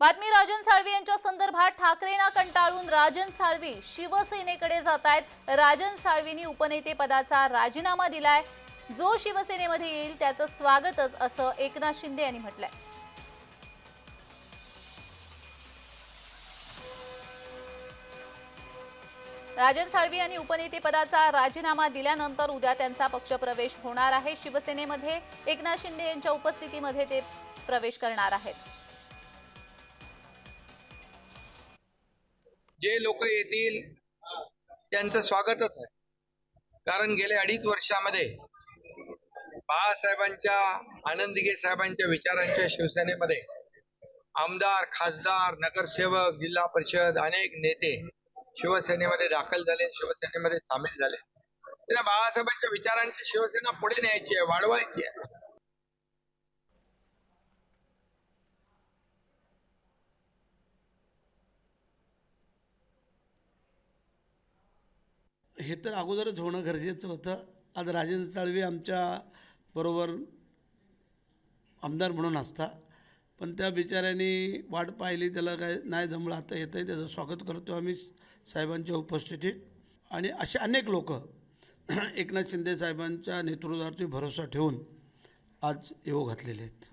बातमी राजन साळवी यांच्या संदर्भात ठाकरेंना कंटाळून राजन साळवी शिवसेनेकडे जात आहेत राजन साळवींनी उपनेते पदाचा राजीनामा दिलाय. जो शिवसेनेमध्ये येईल त्याचं स्वागतच असं एकनाथ शिंदे यांनी म्हटलंय. राजन साळवी यांनी उपनेते पदाचा राजीनामा दिल्यानंतर उद्या त्यांचा पक्षप्रवेश होणार आहे. शिवसेनेमध्ये एकनाथ शिंदे यांच्या उपस्थितीमध्ये ते प्रवेश करणार आहेत. जे लोक येतील त्यांचं स्वागतच आहे. कारण गेल्या अडीच वर्षामध्ये बाळासाहेबांच्या आनंदगे साहेबांच्या विचारांच्या शिवसेनेमध्ये आमदार खासदार नगरसेवक जिल्हा परिषद अनेक नेते शिवसेनेमध्ये दाखल झाले शिवसेनेमध्ये सामील झाले. त्यांना बाळासाहेबांच्या विचारांची शिवसेना पुढे न्यायची आहे वाढवायची आहे. हे तर अगोदरच होणं गरजेचं होतं. आज राजेंद्र साळवे आमच्या बरोबर आमदार म्हणून असता. पण त्या बिचाऱ्यांनी वाट पाहिली त्याला काय नाही जमलं आता येतं आहे त्याचं स्वागत करतो आम्ही साहेबांच्या उपस्थितीत. आणि असे अनेक लोक एकनाथ शिंदे साहेबांच्या नेतृत्वावरती भरोसा ठेवून आज येऊ घातलेले आहेत.